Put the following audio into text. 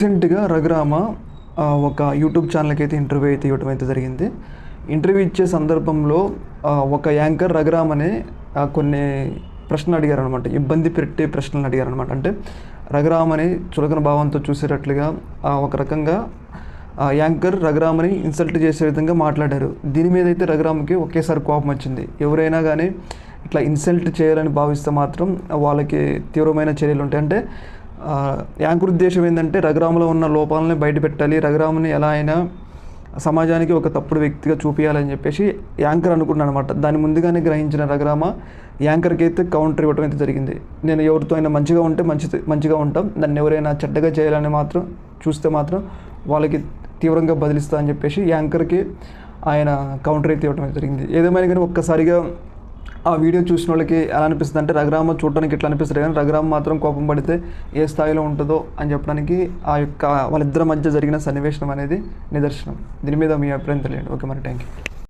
రీసెంట్గా రఘురామ ఒక యూట్యూబ్ ఛానల్కి అయితే ఇంటర్వ్యూ అయితే ఇవ్వడం అయితే జరిగింది. ఇంటర్వ్యూ ఇచ్చే సందర్భంలో ఒక యాంకర్ రఘురామనే కొన్ని ప్రశ్నలు అడిగారనమాట ఇబ్బంది పెట్టే ప్రశ్నలు అడిగారనమాట అంటే రఘురామని చులకన భావంతో చూసేటట్లుగా ఒక రకంగా ఆ యాంకర్ రఘురామని ఇన్సల్ట్ చేసే విధంగా మాట్లాడారు. దీని మీద అయితే రఘురామకి ఒకేసారి కోపం వచ్చింది. ఎవరైనా కానీ ఇట్లా ఇన్సల్ట్ చేయాలని భావిస్తే మాత్రం వాళ్ళకి తీవ్రమైన చర్యలు ఉంటాయి. అంటే యాంకర్ ఉద్దేశం ఏంటంటే రఘురాములో ఉన్న లోపాలని బయట పెట్టాలి. రఘురాముని ఎలా అయినా సమాజానికి ఒక తప్పుడు వ్యక్తిగా చూపించాలని చెప్పేసి యాంకర్ అనుకున్నాను అనమాట దాన్ని ముందుగానే గ్రహించిన రఘురామ యాంకర్కి అయితే కౌంటర్ ఇవ్వడం అయితే జరిగింది. నేను ఎవరితో అయినా మంచిగా ఉంటే మంచి మంచిగా ఉంటాం. దాన్ని ఎవరైనా చెడ్డగా చేయాలని మాత్రం చూస్తే మాత్రం వాళ్ళకి తీవ్రంగా బదిలిస్తా అని చెప్పేసి యాంకర్కి ఆయన కౌంటర్ అయితే ఇవ్వడం అయితే జరిగింది. ఏదేమైనా కానీ ఒక్కసారిగా ఆ వీడియో చూసిన వాళ్ళకి ఎలా అనిపిస్తుంది అంటే రఘురామ చూడడానికి ఇట్లా అనిపిస్తుంది కానీ రఘురామ మాత్రం కోపం పడితే ఏ స్థాయిలో ఉంటుందో అని చెప్పడానికి ఆ యొక్క వాళ్ళిద్దరి మధ్య జరిగిన సన్నివేశం అనేది నిదర్శనం. దీని మీద మీ అభిప్రాయం తెలియండి. ఓకే మరి థ్యాంక్ యూ